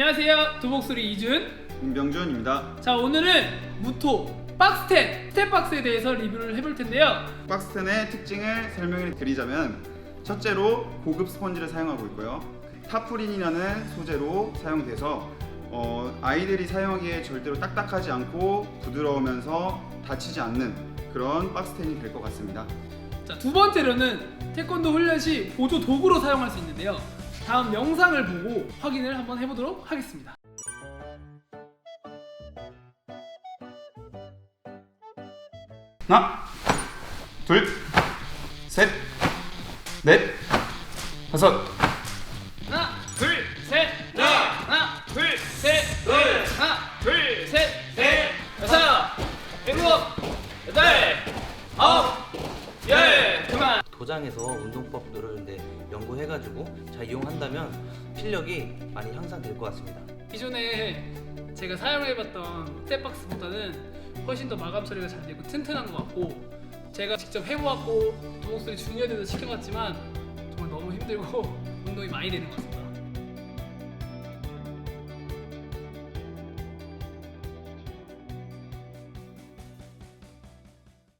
안녕하세요. 두 목소리 이준. 임병준입니다. 자 오늘은 무토 박스10 스텝박스에 대해서 리뷰를 해볼 텐데요. 박스텐의 특징을 설명을 드리자면 첫째로 고급 스펀지를 사용하고 있고요. 타프린이라는 소재로 사용돼서 어, 아이들이 사용하기에 절대로 딱딱하지 않고 부드러우면서 다치지 않는 그런 박스텐이 될 것 같습니다. 자 두 번째로는 태권도 훈련 시 보조 도구로 사용할 수 있는데요. 다음 영상을 보고 확인을 한번 해보도록 하겠습니다. 하나, 둘, 셋, 넷, 다섯, 도장에서 운동법 누르는데 연구해가지고 잘 이용한다면 실력이 많이 향상될 것 같습니다. 기존에 제가 사용해봤던 스텝박스보다는 훨씬 더 마감 처리가 잘 되고 튼튼한 것 같고 제가 직접 해보았고 두목소리 주니어들도 시켜봤지만 정말 너무 힘들고 운동이 많이 되는 것 같습니다.